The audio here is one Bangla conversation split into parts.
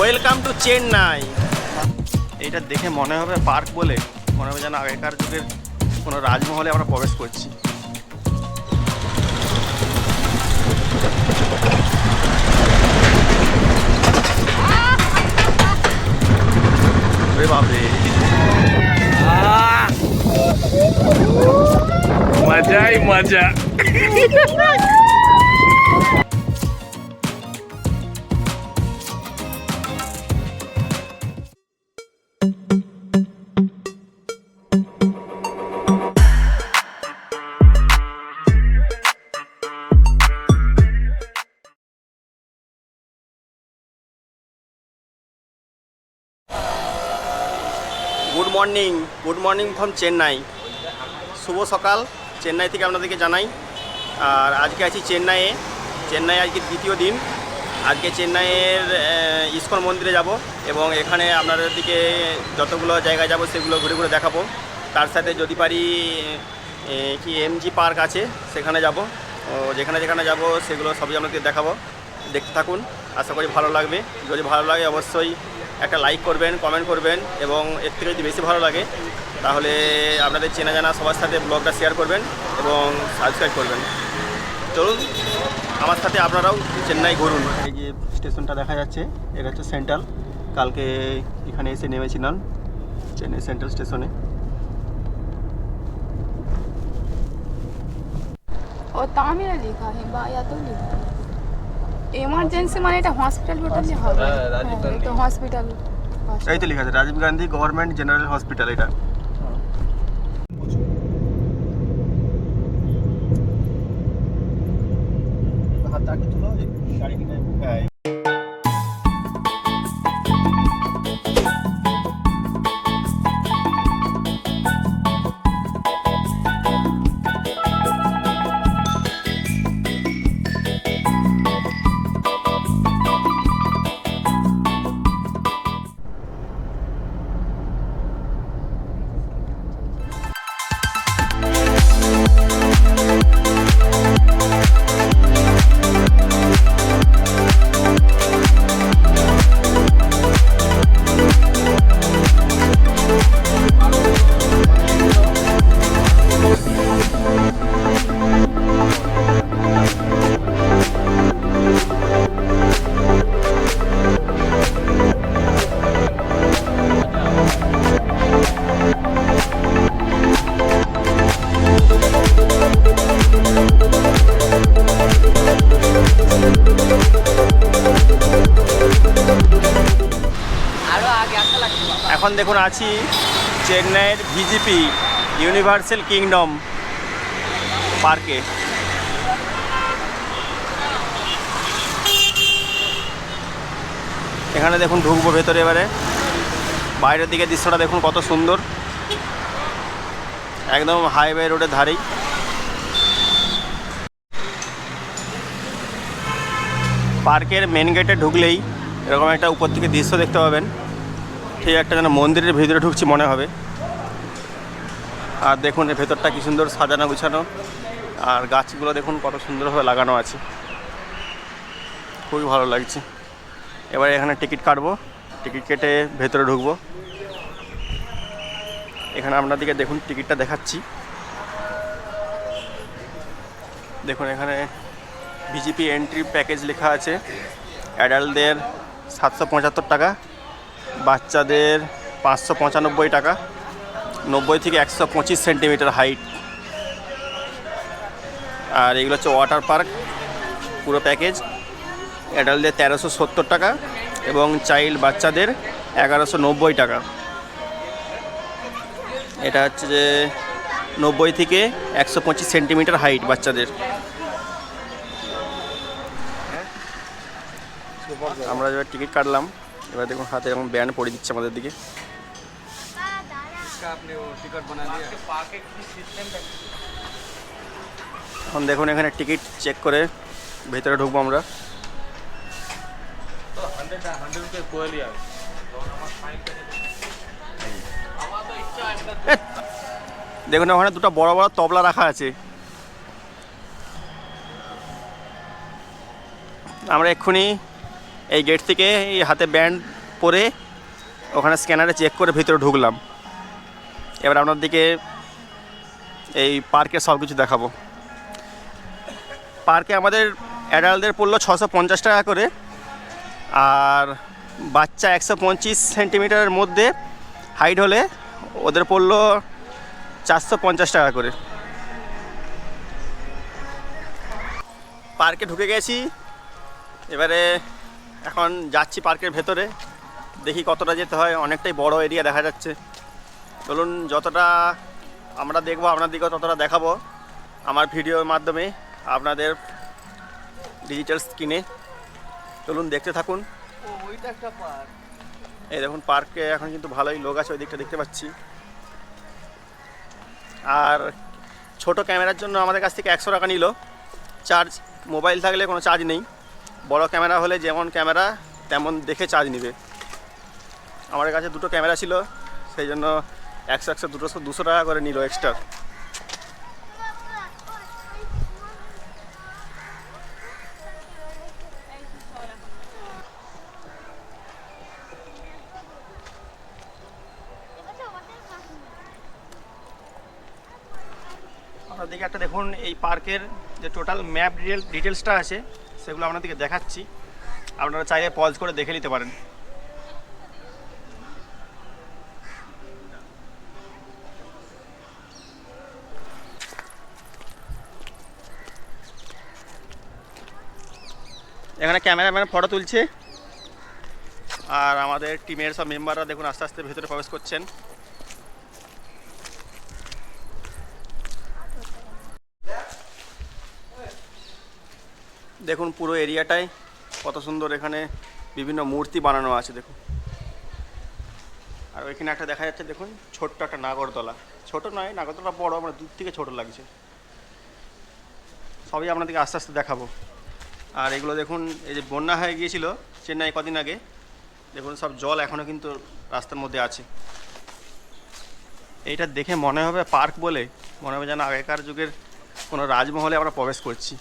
ওয়েলকাম টু চেন্নাই এটা দেখে মনে হবে পার্ক বলে মনে হবে যেন আগেকার যুগের কোনো রাজমহলে আমরা প্রবেশ করছি। বাপরে। মজাই মজা। Morning, good morning from Chennai. শুভ সকাল, চেন্নাই থেকে আপনাদেরকে জানাই। আর আজকে আছি চেন্নাইয়ে। চেন্নাই আজকে দ্বিতীয় দিন। আজকে চেন্নাইয়ের ইস্কন মন্দিরে যাব এবং এখানে আপনাদের দিকে যতগুলো জায়গায় যাব সেগুলো ঘুরে ঘুরে দেখাবো। তার সাথে যদি পারি কি এমজি পার্ক আছে, সেখানে যাব। ও, যেখানে যেখানে যাব সেগুলো সবই আপনাদের দেখাবো। দেখতে থাকুন। আশা করি ভালো লাগবে। যদি ভালো লাগে অবশ্যই একটা লাইক করবেন কমেন্ট করবেন এবং এর থেকে যদি বেশি ভালো লাগে, তাহলে আপনাদের চেনা জানা সবার সাথে ব্লগটা শেয়ার করবেন এবং সাবস্ক্রাইব করবেন। চলুন, আমার সাথে আপনারাও চেন্নাই ঘুরুন। এই যে স্টেশনটা দেখা যাচ্ছে, এটা হচ্ছে সেন্ট্রাল। কালকে এখানে এসে নেমেছিলাম, চেন্নাই সেন্ট্রাল স্টেশনে। ও তামিলে লেখা है বা তো লেখা। এমার্জেন্সি মানে এটা হসপিটাল টোটালি হবে। হ্যাঁ, রাজীব হ্যাঁ, হসপিটাল এই তো লেখা আছে Rajiv Gandhi government general hospital এটা। এখন দেখুন আছি চেন্নাইয়ের ভিজিপি ইউনিভার্সাল কিংডম পার্কে। এখানে দেখুন ঢুকবো ভেতরে এবারে। বাইরের দিকে দৃশ্যটা দেখুন কত সুন্দর। একদম হাইওয়ে রোডের ধারেই। পার্কের মেন গেটে ঢুকলেই এরকম একটা উপর থেকে দৃশ্য দেখতে পাবেন। ঠিক একটা যেন মন্দিরের ভিতরে ঢুকছি মনে হবে। আর দেখুন, এর ভেতরটা কি সুন্দর সাজানো গুছানো। আর গাছগুলো দেখুন, কত সুন্দরভাবে লাগানো আছে। খুবই ভালো লাগছে। এবারে এখানে টিকিট কাটবো। টিকিট কেটে ভেতরে ঢুকবো। এখানে আপনাদেরকে দেখুন, টিকিটটা দেখাচ্ছি। দেখুন, এখানে বিজেপি এন্ট্রি প্যাকেজ লেখা আছে। অ্যাডাল্টদের সাতশো পঁচাত্তর টাকা। বাচ্চাদের পাঁচশো পঁচানব্বই টাকা, নব্বই থেকে একশো পঁচিশ সেন্টিমিটার হাইট। আর এগুলো হচ্ছে ওয়াটার পার্ক, পুরো প্যাকেজ। অ্যাডাল্টদের তেরোশো সত্তর টাকা এবং চাইল্ড বাচ্চাদের এগারোশো নব্বই টাকা। এটা হচ্ছে যে নব্বই থেকে একশো পঁচিশ সেন্টিমিটার হাইট বাচ্চাদের। আমরা এবার টিকিট কাটলাম। এবার দেখুন হাতে এরকম ব্যান্ড পড়ে দিচ্ছে আমাদের দিকে। এখন দেখুন এখানে টিকিট চেক করে ভেতরে ঢুকবো আমরা। দেখুন ওখানে দুটো বড় বড় তবলা রাখা আছে। আমরা এক্ষুনি এই গেট থেকে এই হাতে ব্যান্ড পরে ওখানে স্ক্যানারে চেক করে ভিতরে ঢুকলাম। এবার আপনাদেরকে এই পার্কে সব কিছু দেখাবো। পার্কে আমাদের অ্যাডাল্টদের পড়ল ছশো পঞ্চাশ টাকা করে। আর বাচ্চা একশো পঁচিশ সেন্টিমিটারের মধ্যে হাইট হলে ওদের পড়ল চারশো পঞ্চাশ টাকা করে। পার্কে ঢুকে গেছি। এবারে এখন যাচ্ছি পার্কের ভেতরে। দেখি কতটা যেতে হয়, অনেকটাই বড় এরিয়া দেখা যাচ্ছে। চলুন যতটা আমরা দেখব আপনাদেরকে ততটা দেখাবো। আমার ভিডিওর মাধ্যমে আপনাদের ডিজিটাল স্ক্রিনে চলুন দেখতে থাকুন। এই দেখুন, পার্কে এখন কিন্তু ভালোই লোক আছে ওই দিকটা দেখতে পাচ্ছি। আর ছোট ক্যামেরার জন্য আমাদের কাছ থেকে একশো টাকা নিল। চার্জ, মোবাইল থাকলে কোনো চার্জ নেই। বড় ক্যামেরা হলে যেমন ক্যামেরা, তেমন দেখে চার্জ নিবে। আমাদের কাছে দুটো ক্যামেরা ছিল, সেই জন্য একশো একশো দুটো, দুশো টাকা করে নিল এক্সট্রা একটা দেখুন, এই পার্কের যে টোটাল ম্যাপ ডিটেল ডিটেলসটা আছে। সেগুলো আপনাদেরকে দেখাচ্ছি। আপনারা চাইলে পজ করে দেখে নিতে পারেন। এখানে ক্যামেরাম্যান ফটো তুলছে। আর আমাদের টিমের সব মেম্বাররা দেখুন, আস্তে আস্তে ভেতরে প্রবেশ করছেন। দেখুন, পুরো এরিয়াটায় কত সুন্দর এখানে বিভিন্ন মূর্তি বানানো আছে, দেখুন। আর ওইখানে একটা দেখা যাচ্ছে, দেখুন, ছোট্ট একটা নাগরদোলা। ছোট নয় নাগরদোলা বড় আমরা দূর থেকে ছোট লাগছে। সবই আপনাদেরকে আস্তে আস্তে দেখাবো। আর এগুলো দেখুন, এই যে বন্যা হয়ে গিয়েছিল চেন্নাই কদিন আগে, দেখুন, সব জল এখনও কিন্তু রাস্তার মধ্যে আছে। এইটা দেখে মনে হবে পার্ক বলে, মনে হবে যেন আগেকার যুগের কোনো রাজমহলে আমরা প্রবেশ করছি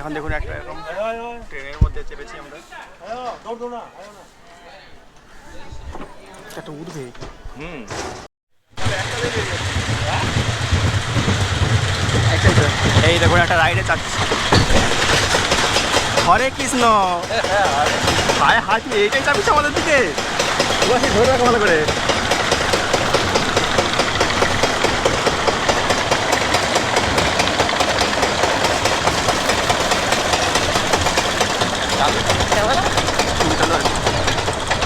এখন দেখুন একটা এরকম ট্রেনের মধ্যে চেপেছি আমরা একটা উঠবে। হুম। এই দেখুন একটা রাইডে চাচ্ছি হরে কৃষ্ণ। হায় তুই এইটাই চাপিস আমাদের দিকে। ধরে রাখো ভালো করে। ধরে রাখো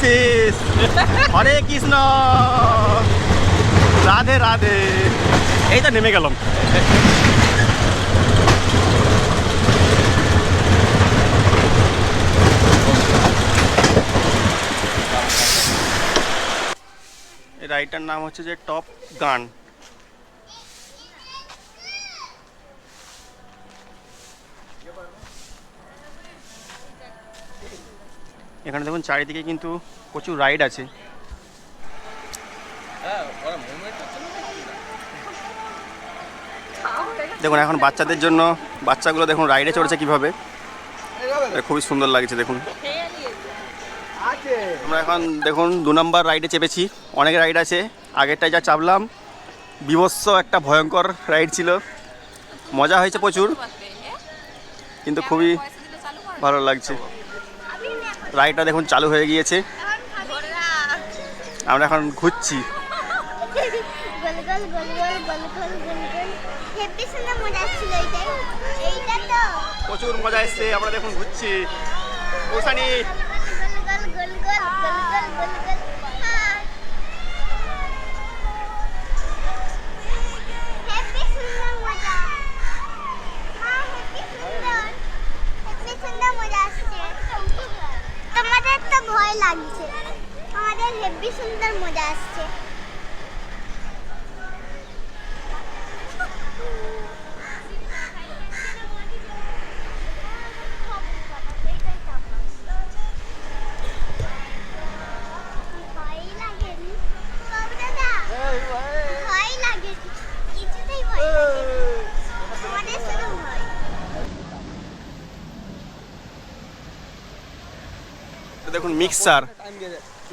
ওয়াসিস হরে কৃষ্ণ। রাধে রাধে। এই তো নেমে গেলাম। রাইটার নাম হচ্ছে যে টপ গান। এখানে দেখুন চারিদিকে কিন্তু প্রচুর রাইড আছে। দেখুন, এখন বাচ্চাদের জন্য বাচ্চাগুলো দেখুন রাইডে চড়ছে কীভাবে। খুবই সুন্দর লাগছে, দেখুন। আমরা এখন দেখুন দু নম্বর রাইডে চেপেছি। অনেক রাইড আছে। আগেরটায় যা চাপলাম, বিভৎস একটা ভয়ঙ্কর রাইড ছিল। মজা হয়েছে প্রচুর। কিন্তু খুবই ভালো লাগছে। রাইডটা দেখুন চালু হয়ে গিয়েছে আমরা এখন ঘুরছি প্রচুর মজা এসছে আমরা দেখুন ঘুরছি ওসানি লাগছে। আমাদের হেব্বি সুন্দর মজা আসছে। মিক্সার।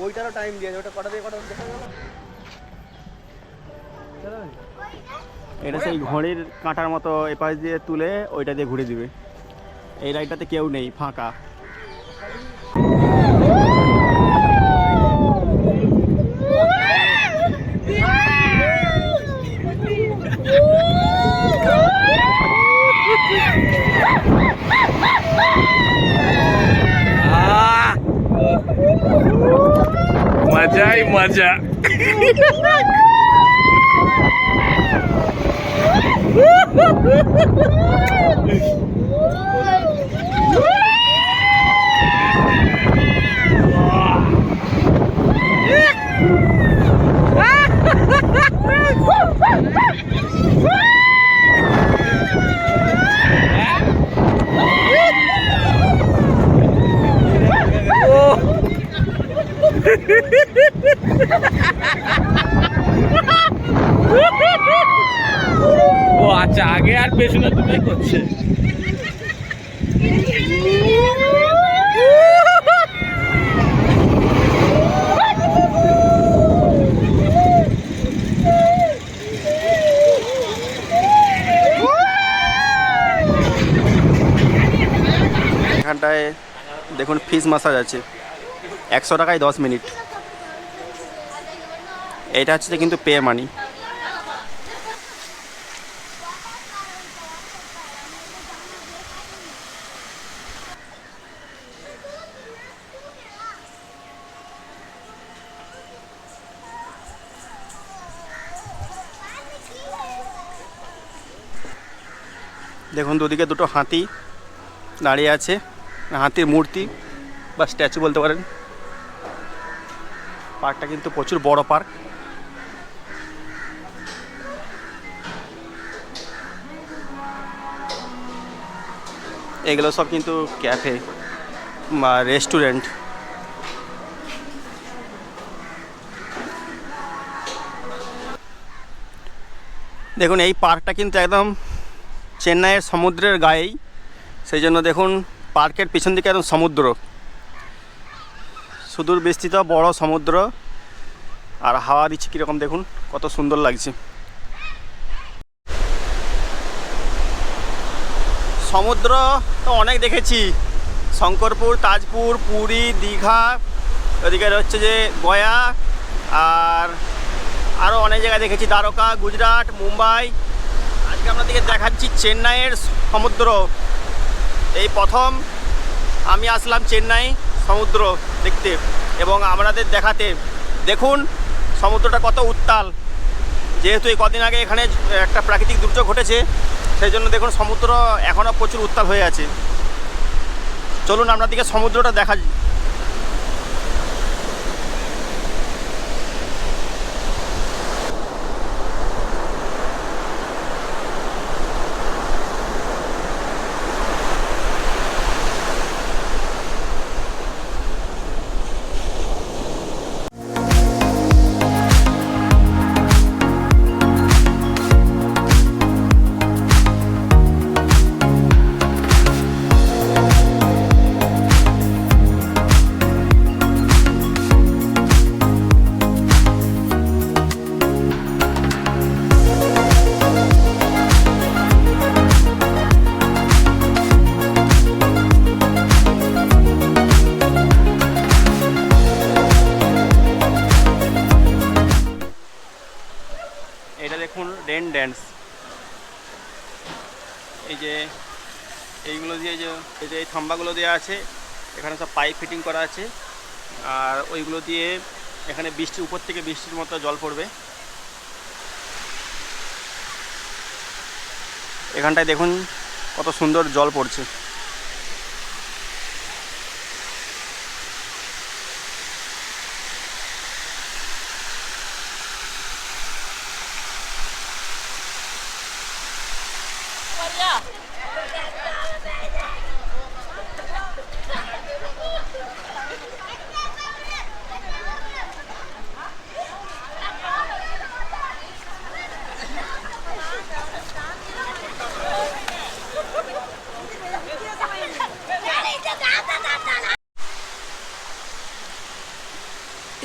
ওইটারও টাইম দিয়ে ওটা কটা দিয়ে কটা দেখা গেল এটা সেই ঘড়ির কাঁটার মতো এপাশ দিয়ে তুলে ওইটা দিয়ে ঘুরে দিবে। এই রাইডটাতে কেউ নেই ফাঁকা। মজাই মজা ও আচ্ছা আগে আর পেছনে এখানটায় দেখুন ফিস মাসাজ আছে। একশো টাকায় দশ মিনিট। এটা হচ্ছে কিন্তু পে মানি দেখুন, দুদিকে দুটো হাতি দাঁড়িয়ে আছে, হাতির মূর্তি বা স্ট্যাচু বলতে পারেন। পার্কটা কিন্তু প্রচুর বড় পার্ক। এগুলো সব কিন্তু ক্যাফে বা রেস্টুরেন্ট। দেখুন, এই পার্কটা কিন্তু একদম চেন্নাইয়ের সমুদ্রের গায়েই। সেই জন্য দেখুন, পার্কের পিছন দিকে একদম সমুদ্র। সুদূর বিস্তৃত, বড় সমুদ্র। আর হাওয়া দিচ্ছে কীরকম দেখুন, কত সুন্দর লাগছে। সমুদ্র তো অনেক দেখেছি। শঙ্করপুর, তাজপুর, পুরী, দীঘা, ওদিকে হচ্ছে যে গয়া, আর আরও অনেক জায়গায় দেখেছি। দ্বারকা, গুজরাট, মুম্বাই আজকে আপনাদেরকে দেখাচ্ছি চেন্নাইয়ের সমুদ্র। এই প্রথম আমি আসলাম চেন্নাই সমুদ্র দেখতে এবং আমাদের দেখাতে। দেখুন, সমুদ্রটা কত উত্তাল। যেহেতু এই কদিন আগে এখানে একটা প্রাকৃতিক দুর্যোগ ঘটেছে, সেই জন্য দেখুন সমুদ্র এখনও প্রচুর উত্তাল হয়ে আছে। চলুন আপনাদেরকে সমুদ্রটা দেখা ড্যান্স এই যে এইগুলো দিয়ে যে এই যে এই থাম্বাগুলো দেওয়া আছে, এখানে সব পাইপ ফিটিং করা আছে, আর ওইগুলো দিয়ে এখানে বৃষ্টির উপর থেকে বৃষ্টির মতো জল পড়বে। এখানটায় দেখুন কত সুন্দর জল পড়ছে।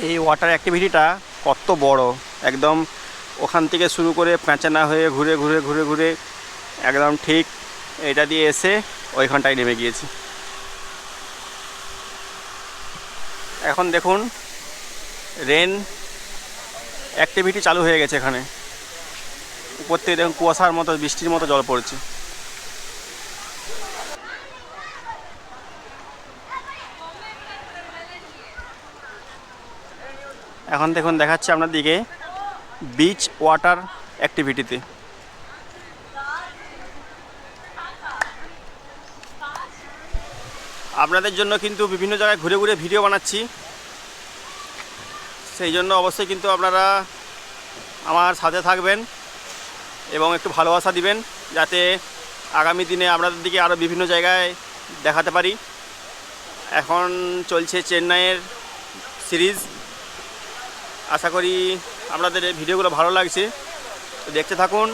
এই ওয়াটার অ্যাক্টিভিটিটা কত বড়? একদম ওখান থেকে শুরু করে প্যাঁচানা হয়ে ঘুরে ঘুরে ঘুরে ঘুরে একদম ঠিক এটা দিয়ে এসে ওইখানটায় নেমে গিয়েছি। এখন দেখুন রেন অ্যাক্টিভিটি চালু হয়ে গেছে এখানে। উপর থেকে দেখুন কুয়াশার মতো, বৃষ্টির মতো জল পড়ছে। এখন দেখুন, দেখাচ্ছে আপনার দিকে বিচ ওয়াটার অ্যাক্টিভিটিতে আপনাদের জন্য কিন্তু বিভিন্ন জায়গায় ঘুরে ঘুরে ভিডিও বানাচ্ছি। সেই জন্য অবশ্যই কিন্তু আপনারা আমার সাথে থাকবেন এবং একটু ভালোবাসা দিবেন, যাতে আগামী দিনে আপনাদের দিকে আরও বিভিন্ন জায়গায় দেখাতে পারি। এখন চলছে চেন্নাইয়ের সিরিজ। আশা করি আপনাদের ভিডিওগুলো ভালো লাগছে। দেখতে থাকুন,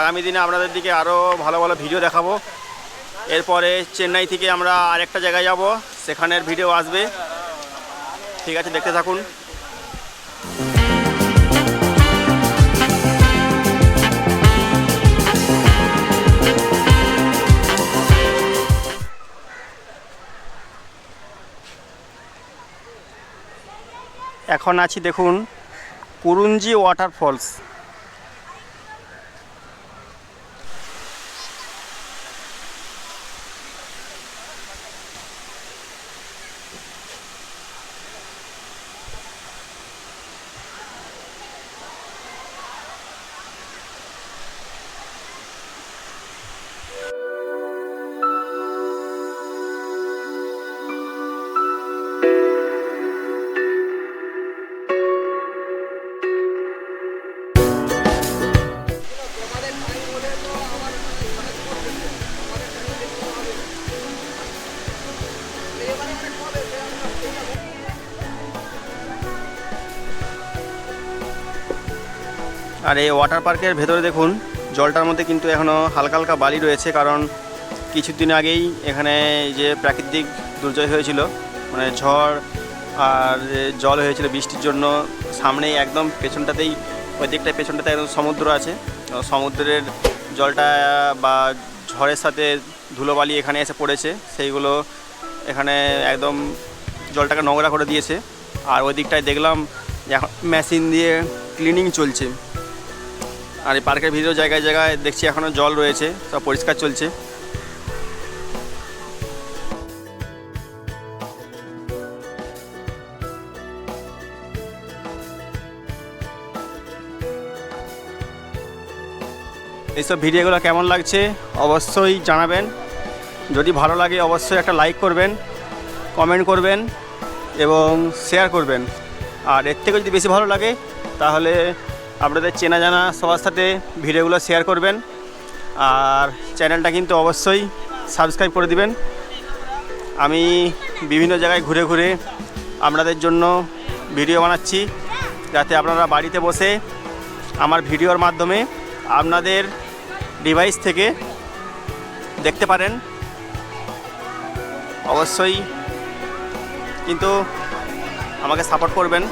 আগামী দিনে আপনাদের দিকে আরও ভালো ভালো ভিডিও দেখাবো। এরপরে চেন্নাই থেকে আমরা আরেকটা জায়গায় যাব। সেখানের ভিডিও আসবে। ঠিক আছে, দেখতে থাকুন। এখন আছি, দেখুন, কুরুঞ্জি ওয়াটারফলস আর এই ওয়াটার পার্কের ভেতরে দেখুন, জলটার মধ্যে কিন্তু এখনও হালকা হালকা বালি রয়েছে, কারণ কিছুদিন আগেই এখানে যে প্রাকৃতিক দুর্যোগ হয়েছিল মানে ঝড় আর জল হয়েছিল বৃষ্টির জন্য, সামনেই একদম পেছনটাতেই ওই দিকটায় পেছনটাতে একদম সমুদ্র আছে সমুদ্রের জলটা বা ঝড়ের সাথে ধুলোবালি এখানে এসে পড়েছে, সেইগুলো এখানে একদম জলটাকে নোংরা করে দিয়েছে, আর ওই দিকটায় দেখলাম, এখন মেশিন দিয়ে ক্লিনিং চলছে। আর এই পার্কের ভিতরে জায়গায় জায়গায় দেখছি এখনও জল রয়েছে, সব পরিষ্কার চলছে। এইসব ভিডিওগুলো কেমন লাগছে অবশ্যই জানাবেন। যদি ভালো লাগে অবশ্যই একটা লাইক করবেন, কমেন্ট করবেন এবং শেয়ার করবেন। আর এর থেকে যদি বেশি ভালো লাগে তাহলে আপনাদের চেনা জানা সবার সাথে ভিডিওগুলো শেয়ার করবেন। আর চ্যানেলটা কিন্তু অবশ্যই সাবস্ক্রাইব করে দিবেন। আমি বিভিন্ন জায়গায় ঘুরে ঘুরে আপনাদের জন্য ভিডিও বানাচ্ছি, যাতে আপনারা বাড়িতে বসে আমার ভিডিওর মাধ্যমে আপনাদের ডিভাইস থেকে দেখতে পারেন। অবশ্যই কিন্তু আমাকে সাপোর্ট করবেন।